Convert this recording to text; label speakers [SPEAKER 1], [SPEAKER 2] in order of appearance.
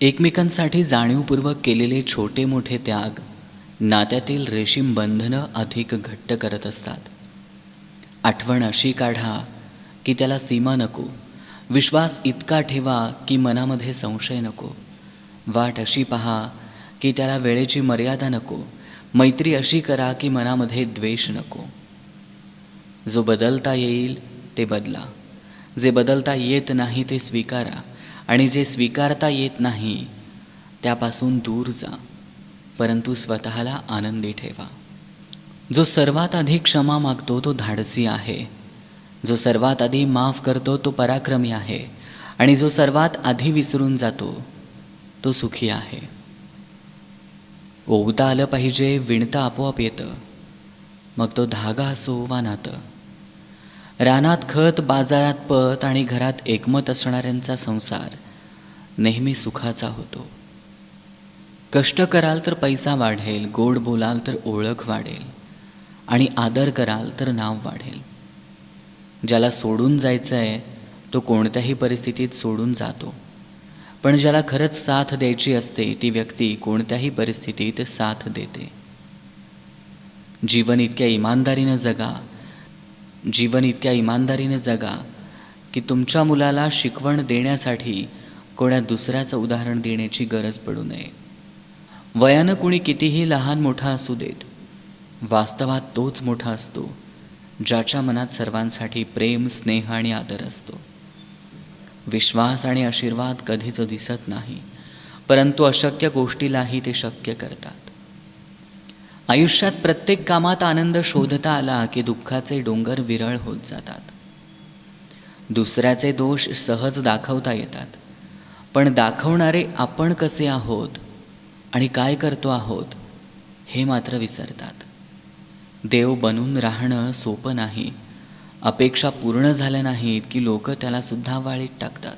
[SPEAKER 1] एकमेकांसाठी जाणीवपूर्वक केलेले छोटे मोठे त्याग नात्यातील रेशीम बंधनं अधिक घट्ट करत असतात. आठवण अशी काढा की त्याला सीमा नको विश्वास इतका ठेवा की मनामध्ये संशय नको. वाट अशी पहा की त्याला वेळेची मर्यादा नको मैत्री अशी करा की मनामध्ये द्वेष नको. जो बदलता येईल ते बदला जे बदलता येत नाही ते स्वीकारा आणि जे स्वीकारता येत नाही त्यापासून दूर जा परंतु स्वतःला आनंदी ठेवा. जो सर्वात आधी क्षमा मागतो तो धाडसी आहे. जो सर्वात आधी माफ करतो तो पराक्रमी आहे. आणि जो सर्वात आधी विसरून जातो तो सुखी आहे. ओवता आलं पाहिजे विणता आपोआप येतं. मग तो धागा असो वा नातं. रानात खत बाजारात पत आणि घरात एकमत असणाऱ्यांचा संसार नेहमी सुखाचा होतो. कष्ट कराल तर पैसा वाढेल गोड बोलाल तर ओळख वाढेल आणि आदर कराल तर नाव वाढेल. ज्याला सोडून जायचं आहे तो कोणत्याही परिस्थितीत सोडून जातो. पण ज्याला खरंच साथ द्यायची असते ती व्यक्ती कोणत्याही परिस्थितीत साथ देते. जीवन इतक्या इमानदारीनं जगा जीवन इतक्या इमानदारीने जगा की तुमच्या मुलाला शिकवण देण्यासाठी कोणा दुसऱ्याचं उदाहरण देण्याची गरज पडू नये. वयानं कुणी कितीही लहान मोठा असू देत वास्तवात तोच मोठा असतो ज्याच्या मनात सर्वांसाठी प्रेम स्नेह आणि आदर असतो. विश्वास आणि आशीर्वाद कधीच दिसत नाही परंतु अशक्य गोष्टीलाही ते शक्य करतात. आयुष्यात प्रत्येक कामात आनंद शोधता आला की दुःखाचे डोंगर विरळ होत जातात. दुसऱ्याचे दोष सहज दाखवता येतात. पण दाखवणारे आपण कसे आहोत आणि काय करतो आहोत हे मात्र विसरतात. देव बनून राहणं सोपं नाही. अपेक्षा पूर्ण झाल्या नाहीत की लोक त्यालासुद्धा वाळीत टाकतात.